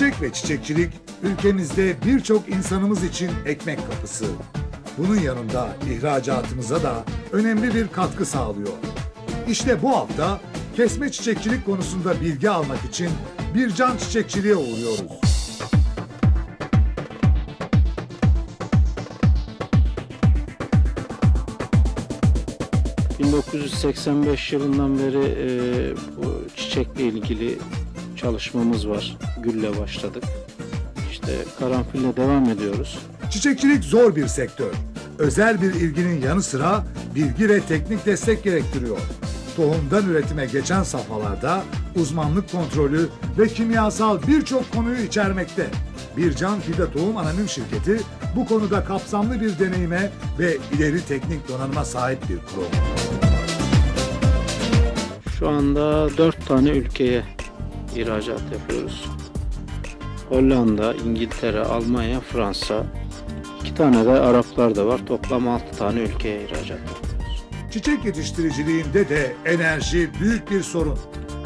Çiçek ve çiçekçilik ülkemizde birçok insanımız için ekmek kapısı. Bunun yanında ihracatımıza da önemli bir katkı sağlıyor. İşte bu hafta kesme çiçekçilik konusunda bilgi almak için Bircan Çiçekçiliğe uğruyoruz. ...1985 yılından beri e, bu çiçekle ilgili çalışmamız var. Gülle başladık. İşte karanfille devam ediyoruz. Çiçekçilik zor bir sektör. Özel bir ilginin yanı sıra bilgi ve teknik destek gerektiriyor. Tohumdan üretime geçen safhalarda uzmanlık kontrolü ve kimyasal birçok konuyu içermekte. Bircan Fide Tohum Anonim Şirketi bu konuda kapsamlı bir deneyime ve ileri teknik donanıma sahip bir kurum. Şu anda dört tane ülkeye ihracat yapıyoruz. Hollanda, İngiltere, Almanya, Fransa. iki tane de Araplar da var. Toplam altı tane ülkeye ihracat yapıyoruz. Çiçek yetiştiriciliğinde de enerji büyük bir sorun.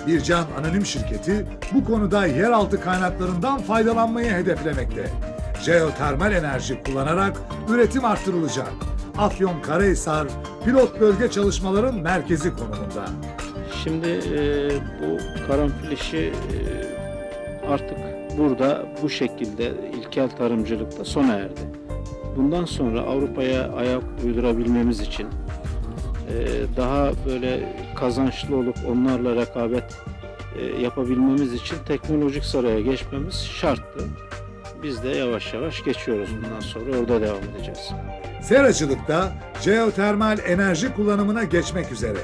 Bircan Anonim Şirketi bu konuda yeraltı kaynaklarından faydalanmayı hedeflemekte. Jeotermal enerji kullanarak üretim arttırılacak. Afyon Karahisar pilot bölge çalışmaların merkezi konumunda. Şimdi e, bu karanfil işi e, artık burada bu şekilde ilkel tarımcılıkta sona erdi. Bundan sonra Avrupa'ya ayak uydurabilmemiz için e, daha böyle kazançlı olup onlarla rekabet e, yapabilmemiz için teknolojik saraya geçmemiz şarttı. Biz de yavaş yavaş geçiyoruz bundan sonra orada devam edeceğiz. Seracılıkta jeotermal enerji kullanımına geçmek üzere.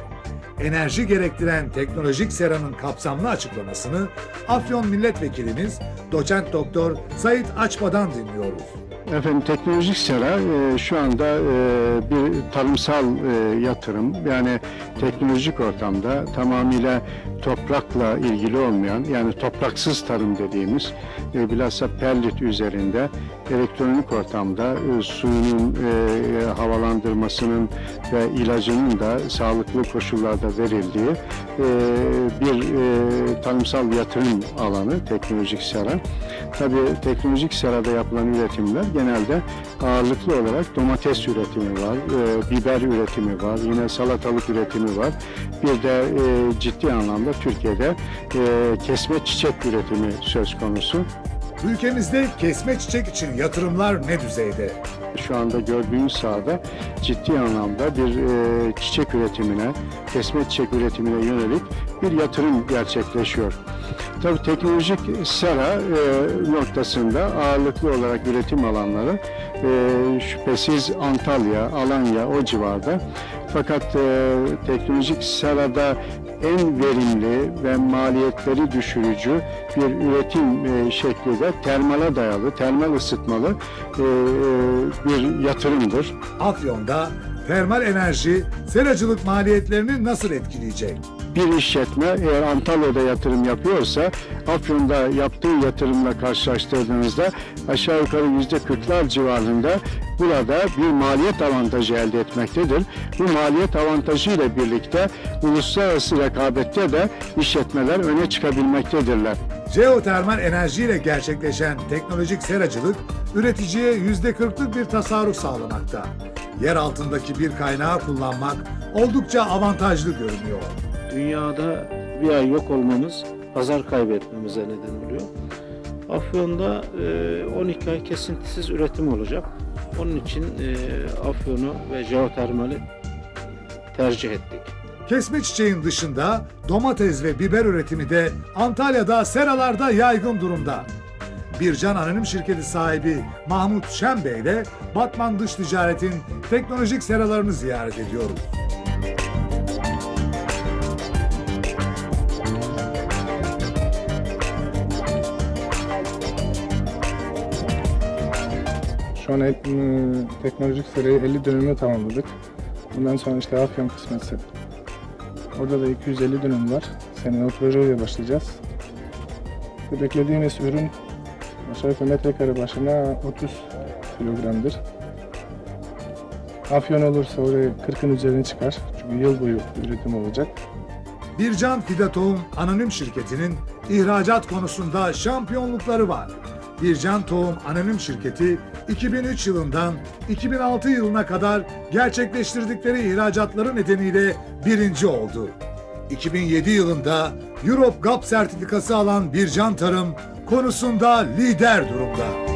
Enerji gerektiren teknolojik seranın kapsamlı açıklamasını Afyon Milletvekilimiz Doçent Doktor Sait Açba'dan dinliyoruz. Efendim teknolojik sera e, şu anda e, bir tarımsal e, yatırım yani teknolojik ortamda tamamıyla toprakla ilgili olmayan yani topraksız tarım dediğimiz e, bilhassa perlit üzerinde elektronik ortamda e, suyunun e, havalandırmasının ve ilacının da sağlıklı koşullarda verildiği e, bir e, tarımsal yatırım alanı teknolojik sera. Tabii teknolojik serada yapılan üretimler genelde ağırlıklı olarak domates üretimi var, e, biber üretimi var, yine salatalık üretimi var. Bir de e, ciddi anlamda Türkiye'de e, kesme çiçek üretimi söz konusu. Ülkemizde kesme çiçek için yatırımlar ne düzeyde? Şu anda gördüğünüz sahada ciddi anlamda bir e, çiçek üretimine, kesme çiçek üretimine yönelik bir yatırım gerçekleşiyor. Tabii teknolojik sera e, noktasında ağırlıklı olarak üretim alanları e, şüphesiz Antalya, Alanya o civarda. Fakat e, teknolojik serada en verimli ve maliyetleri düşürücü bir üretim e, şekli de termale dayalı, termal ısıtmalı e, e, bir yatırımdır. Afyon'da termal enerji seracılık maliyetlerini nasıl etkileyecek? Bir işletme eğer Antalya'da yatırım yapıyorsa Afyon'da yaptığı yatırımla karşılaştırdığınızda aşağı yukarı yüzde 40'lar civarında burada bir maliyet avantajı elde etmektedir. Bu maliyet avantajı ile birlikte uluslararası rekabette de işletmeler öne çıkabilmektedirler. Jeotermal enerjiyle gerçekleşen teknolojik seracılık üreticiye yüzde 40'lık bir tasarruf sağlamakta. Yer altındaki bir kaynağı kullanmak oldukça avantajlı görünüyor. Dünyada bir ay yok olmamız pazar kaybetmemize neden oluyor. Afyon'da e, 12 ay kesintisiz üretim olacak. Onun için e, Afyon'u ve jeotermali tercih ettik. Kesme çiçeğin dışında domates ve biber üretimi de Antalya'da seralarda yaygın durumda. Bircan Anonim Şirketi sahibi Mahmut Şen Bey ile Batman Dış Ticaret'in teknolojik seralarını ziyaret ediyoruz. Şu an e, teknolojik serayı 50 dönümü tamamladık. Bundan sonra işte Afyon kısmetse. Orada da 250 dönüm var. Seneye o proje oraya başlayacağız. Ve beklediğimiz ürün aşağı yukarı metrekare başına 30 kilogramdır. Afyon olursa oraya 40'ın üzerine çıkar. Çünkü yıl boyu üretim olacak. Bircan Fide Tohum Anonim Şirketi'nin ihracat konusunda şampiyonlukları var. Bircan Tohum Anonim Şirketi 2003 yılından 2006 yılına kadar gerçekleştirdikleri ihracatları nedeniyle birinci oldu. 2007 yılında Europe GAP sertifikası alan Bircan Tarım konusunda lider durumda.